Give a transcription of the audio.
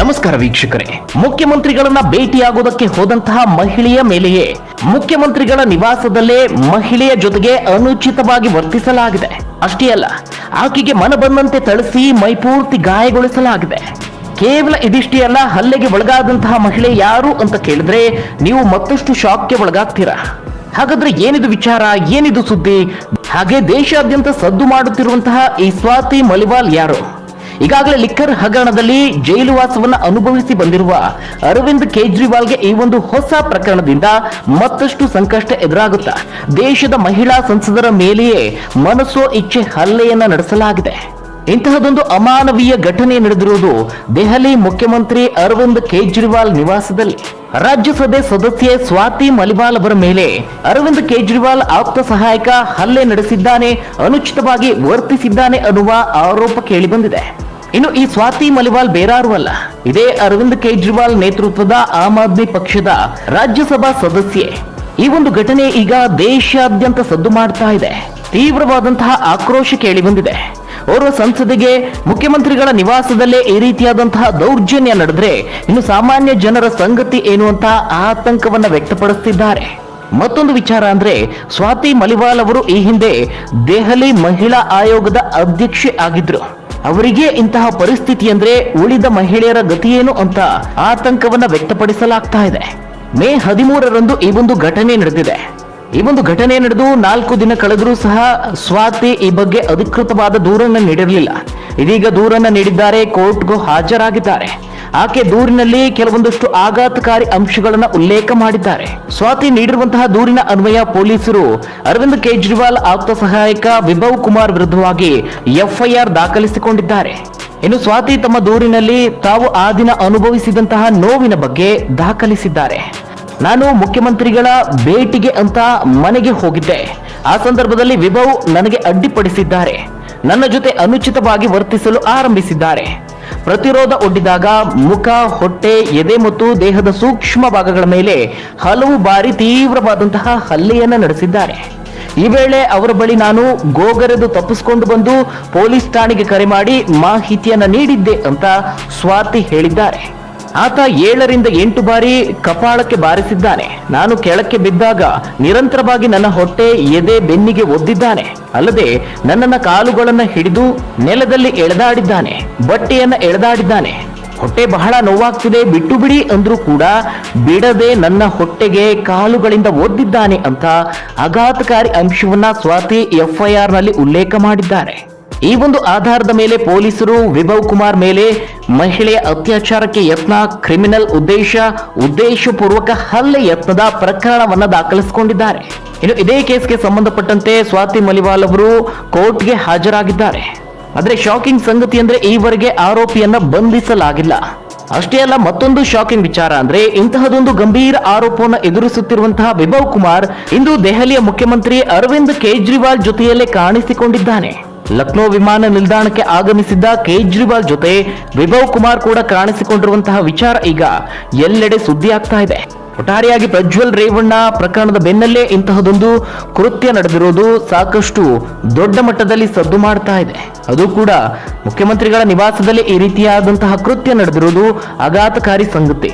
ನಮಸ್ಕಾರ ವೀಕ್ಷಕರೇ. ಮುಖ್ಯಮಂತ್ರಿಗಳನ್ನ ಭೇಟಿಯಾಗೋದಕ್ಕೆ ಹೋದಂತಹ ಮಹಿಳೆಯ ಮೇಲೆಯೇ ಮುಖ್ಯಮಂತ್ರಿಗಳ ನಿವಾಸದಲ್ಲೇ ಮಹಿಳೆಯ ಜೊತೆಗೆ ಅನುಚಿತವಾಗಿ ವರ್ತಿಸಲಾಗಿದೆ. ಅಷ್ಟೇ ಅಲ್ಲ, ಆಕೆಗೆ ಮನ ಬಂದಂತೆ ಥಳಿಸಿ ಮೈಪೂರ್ತಿ ಗಾಯಗೊಳಿಸಲಾಗಿದೆ. ಕೇವಲ ಇದಿಷ್ಟೇ ಅಲ್ಲ, ಹಲ್ಲೆಗೆ ಒಳಗಾದಂತಹ ಮಹಿಳೆ ಯಾರು ಅಂತ ಕೇಳಿದ್ರೆ ನೀವು ಮತ್ತಷ್ಟು ಶಾಕ್ಗೆ ಒಳಗಾಗ್ತೀರಾ? ಹಾಗಾದ್ರೆ ಏನಿದು ವಿಚಾರ, ಏನಿದು ಸುದ್ದಿ? ಹಾಗೆ ದೇಶಾದ್ಯಂತ ಸದ್ದು ಮಾಡುತ್ತಿರುವಂತಹ ಈ ಸ್ವಾತಿ ಮಲಿವಾಲ್ ಯಾರು? ಈಗಾಗಲೇ ಲಿಕ್ಕರ್ ಹಗರಣದಲ್ಲಿ ಜೈಲುವಾಸವನ್ನು ಅನುಭವಿಸಿ ಬಂದಿರುವ ಅರವಿಂದ್ ಕೇಜ್ರಿವಾಲ್ಗೆ ಈ ಒಂದು ಹೊಸ ಪ್ರಕರಣದಿಂದ ಮತ್ತಷ್ಟು ಸಂಕಷ್ಟ ಎದುರಾಗುತ್ತಾ, ದೇಶದ ಮಹಿಳಾ ಸಂಸದರ ಮೇಲೆಯೇ ಮನಸ್ಸೋ ಇಚ್ಛೆ ಹಲ್ಲೆಯನ್ನ ನಡೆಸಲಾಗಿದೆ. ಇಂತಹದೊಂದು ಅಮಾನವೀಯ ಘಟನೆ ನಡೆದಿರುವುದು ದೆಹಲಿ ಮುಖ್ಯಮಂತ್ರಿ ಅರವಿಂದ್ ಕೇಜ್ರಿವಾಲ್ ನಿವಾಸದಲ್ಲಿ. ರಾಜ್ಯಸಭೆ ಸದಸ್ಯೆ ಸ್ವಾತಿ ಮಲಿವಾಲ್ ಅವರ ಮೇಲೆ ಅರವಿಂದ್ ಕೇಜ್ರಿವಾಲ್ ಆಪ್ತ ಸಹಾಯಕ ಹಲ್ಲೆ ನಡೆಸಿದ್ದಾನೆ, ಅನುಚಿತವಾಗಿ ವರ್ತಿಸಿದ್ದಾನೆ ಅನ್ನುವ ಆರೋಪ ಕೇಳಿಬಂದಿದೆ. ಇನ್ನು ಈ ಸ್ವಾತಿ ಮಲಿವಾಲ್ ಬೇರಾರು ಅಲ್ಲ. ಇದೇ ಅರವಿಂದ್ ಕೇಜ್ರಿವಾಲ್ ನೇತೃತ್ವದ ಆಮ್ ಆದ್ಮಿ ಪಕ್ಷದ ರಾಜ್ಯಸಭಾ ಸದಸ್ಯೆ. ಈ ಒಂದು ಘಟನೆ ಈಗ ದೇಶಾದ್ಯಂತ ಸದ್ದು ಮಾಡ್ತಾ ಇದೆ. ತೀವ್ರವಾದಂತಹ ಆಕ್ರೋಶ ಕೇಳಿ ಬಂದಿದೆ ಓರ್ವ ಸಂಸದಿಗೆ ಮುಖ್ಯಮಂತ್ರಿಗಳ ನಿವಾಸದಲ್ಲೇ ಈ ರೀತಿಯಾದಂತಹ ದೌರ್ಜನ್ಯ ನಡೆದ್ರೆ ಇನ್ನು ಸಾಮಾನ್ಯ ಜನರ ಸಂಗತಿ ಏನು ಅಂತ ಆತಂಕವನ್ನ ವ್ಯಕ್ತಪಡಿಸುತ್ತಿದ್ದಾರೆ ಮತ್ತೊಂದು ವಿಚಾರ ಅಂದ್ರೆ ಸ್ವಾತಿ ಮಲಿವಾಲ್ ಅವರು ಈ ಹಿಂದೆ ದೆಹಲಿ ಮಹಿಳಾ ಆಯೋಗದ ಅಧ್ಯಕ್ಷೆ ಆಗಿದ್ರು. ಅವರಿಗೆ ಇಂತಹ ಪರಿಸ್ಥಿತಿ ಅಂದ್ರೆ ಉಳಿದ ಮಹಿಳೆಯರ ಗತಿಯೇನು ಅಂತ ಆತಂಕವನ್ನ ವ್ಯಕ್ತಪಡಿಸಲಾಗ್ತಾ ಇದೆ. ಮೇ ಹದಿಮೂರರಂದು ಈ ಒಂದು ಘಟನೆ ನಡೆದಿದೆ. ಈ ಒಂದು ಘಟನೆ ನಡೆದು ನಾಲ್ಕು ದಿನ ಕಳೆದರೂ ಸಹ ಸ್ವಾತಿ ಈ ಬಗ್ಗೆ ಅಧಿಕೃತವಾದ ದೂರನ್ನ ನೀಡಿರಲಿಲ್ಲ. ಇದೀಗ ದೂರನ್ನ ನೀಡಿದ್ದಾರೆ, ಕೋರ್ಟ್ಗೂ ಹಾಜರಾಗಿದ್ದಾರೆ. ಆಕೆ ದೂರಿನಲ್ಲಿ ಕೆಲವೊಂದಷ್ಟು ಆಘಾತಕಾರಿ ಅಂಶಗಳನ್ನು ಉಲ್ಲೇಖ ಮಾಡಿದ್ದಾರೆ. ಸ್ವಾತಿ ನೀಡಿರುವಂತಹ ದೂರಿನ ಅನ್ವಯ ಪೊಲೀಸರು ಅರವಿಂದ್ ಕೇಜ್ರಿವಾಲ್ ಆಪ್ತ ಸಹಾಯಕ ವಿಭವ್ ಕುಮಾರ್ ವಿರುದ್ಧವಾಗಿ ಎಫ್ಐಆರ್ ದಾಖಲಿಸಿಕೊಂಡಿದ್ದಾರೆ. ಇನ್ನು ಸ್ವಾತಿ ತಮ್ಮ ದೂರಿನಲ್ಲಿ ತಾವು ಆ ದಿನ ಅನುಭವಿಸಿದಂತಹ ನೋವಿನ ಬಗ್ಗೆ ದಾಖಲಿಸಿದ್ದಾರೆ. ನಾನು ಮುಖ್ಯಮಂತ್ರಿಗಳ ಭೇಟಿಗೆ ಅಂತ ಮನೆಗೆ ಹೋಗಿದ್ದೆ. ಆ ಸಂದರ್ಭದಲ್ಲಿ ವಿಭವ್ ನನಗೆ ಅಡ್ಡಿಪಡಿಸಿದ್ದಾರೆ. ನನ್ನ ಜೊತೆ ಅನುಚಿತವಾಗಿ ವರ್ತಿಸಲು ಆರಂಭಿಸಿದ್ದಾರೆ. ಪ್ರತಿರೋಧ ಒಡ್ಡಿದಾಗ ಮುಖ, ಹೊಟ್ಟೆ, ಎದೆ ಮತ್ತು ದೇಹದ ಸೂಕ್ಷ್ಮ ಭಾಗಗಳ ಮೇಲೆ ಹಲವು ಬಾರಿ ತೀವ್ರವಾದಂತಹ ಹಲ್ಲೆಯನ್ನ ನಡೆಸಿದ್ದಾರೆ. ಈ ವೇಳೆ ಅವರ ಬಳಿ ನಾನು ಗೋಗರೆದು ತಪ್ಪಿಸಿಕೊಂಡು ಬಂದು ಪೊಲೀಸ್ ಠಾಣೆಗೆ ಕರೆ ಮಾಡಿ ಮಾಹಿತಿಯನ್ನ ನೀಡಿದ್ದೆ ಅಂತ ಸ್ವಾತಿ ಹೇಳಿದ್ದಾರೆ. ಆತ ಏಳರಿಂದ ಎಂಟು ಬಾರಿ ಕಪಾಳಕ್ಕೆ ಬಾರಿಸಿದ್ದಾನೆ. ನಾನು ಕೆಳಕ್ಕೆ ಬಿದ್ದಾಗ ನಿರಂತರವಾಗಿ ನನ್ನ ಹೊಟ್ಟೆ ಎದೆ ಬೆನ್ನಿಗೆ ಒದ್ದಿದ್ದಾನೆ. ಅಲ್ಲದೆ ನನ್ನನ್ನ ಕಾಲುಗಳನ್ನ ಹಿಡಿದು ನೆಲದಲ್ಲಿ ಎಳೆದಾಡಿದ್ದಾನೆ. ಬಟ್ಟೆಯನ್ನ ಎಳೆದಾಡಿದ್ದಾನೆ. ಹೊಟ್ಟೆ ಬಹಳ ನೋವಾಗ್ತಿದೆ, ಬಿಟ್ಟು ಬಿಡಿ ಅಂದ್ರೂ ಕೂಡ ಬಿಡದೆ ನನ್ನ ಹೊಟ್ಟೆಗೆ ಕಾಲುಗಳಿಂದ ಒದ್ದಿದ್ದಾನೆ ಅಂತ ಆಘಾತಕಾರಿ ಅಂಶವನ್ನ ಸ್ವಾತಿ ಎಫ್ಐಆರ್ನಲ್ಲಿ ಉಲ್ಲೇಖ ಮಾಡಿದ್ದಾರೆ. ಈ ಒಂದು ಆಧಾರದ ಮೇಲೆ ಪೊಲೀಸರು ವಿಭವ್ ಕುಮಾರ್ ಮೇಲೆ ಮಹಿಳೆಯ ಅತ್ಯಾಚಾರಕ್ಕೆ ಯತ್ನ, ಕ್ರಿಮಿನಲ್ ಉದ್ದೇಶ, ಉದ್ದೇಶಪೂರ್ವಕ ಹಲ್ಲೆ ಯತ್ನದ ಪ್ರಕರಣವನ್ನ ದಾಖಲಿಸಿಕೊಂಡಿದ್ದಾರೆ. ಇನ್ನು ಇದೇ ಕೇಸ್ಗೆ ಸಂಬಂಧಪಟ್ಟಂತೆ ಸ್ವಾತಿ ಮಲಿವಾಲ್ ಅವರು ಕೋರ್ಟ್ಗೆ ಹಾಜರಾಗಿದ್ದಾರೆ. ಆದರೆ ಶಾಕಿಂಗ್ ಸಂಗತಿ ಅಂದ್ರೆ ಈವರೆಗೆ ಆರೋಪಿಯನ್ನ ಬಂಧಿಸಲಾಗಿಲ್ಲ. ಅಷ್ಟೇ ಅಲ್ಲ, ಮತ್ತೊಂದು ಶಾಕಿಂಗ್ ವಿಚಾರ ಅಂದ್ರೆ ಇಂತಹದೊಂದು ಗಂಭೀರ ಆರೋಪವನ್ನು ಎದುರಿಸುತ್ತಿರುವಂತಹ ವಿಭವ್ ಕುಮಾರ್ ಇಂದು ದೆಹಲಿಯ ಮುಖ್ಯಮಂತ್ರಿ ಅರವಿಂದ್ ಕೇಜ್ರಿವಾಲ್ ಜೊತೆಯಲ್ಲೇ ಕಾಣಿಸಿಕೊಂಡಿದ್ದಾನೆ. ಲಕ್ನೋ ವಿಮಾನ ನಿಲ್ದಾಣಕ್ಕೆ ಆಗಮಿಸಿದ್ದ ಕೇಜ್ರಿವಾಲ್ ಜೊತೆ ವಿಭವ್ ಕುಮಾರ್ ಕೂಡ ಕಾಣಿಸಿಕೊಂಡಿರುವಂತಹ ವಿಚಾರ ಈಗ ಎಲ್ಲೆಡೆ ಸುದ್ದಿ ಆಗ್ತಾ ಇದೆ. ಒಟ್ಟಾರೆಯಾಗಿ ಪ್ರಜ್ವಲ್ ರೇವಣ್ಣ ಪ್ರಕರಣದ ಬೆನ್ನಲ್ಲೇ ಇಂತಹದೊಂದು ಕೃತ್ಯ ನಡೆದಿರೋದು ಸಾಕಷ್ಟು ದೊಡ್ಡ ಮಟ್ಟದಲ್ಲಿ ಸದ್ದು ಮಾಡ್ತಾ ಇದೆ. ಅದು ಕೂಡ ಮುಖ್ಯಮಂತ್ರಿಗಳ ನಿವಾಸದಲ್ಲಿ ಈ ರೀತಿಯಾದಂತಹ ಕೃತ್ಯ ನಡೆದಿರೋದು ಆಘಾತಕಾರಿ ಸಂಗತಿ.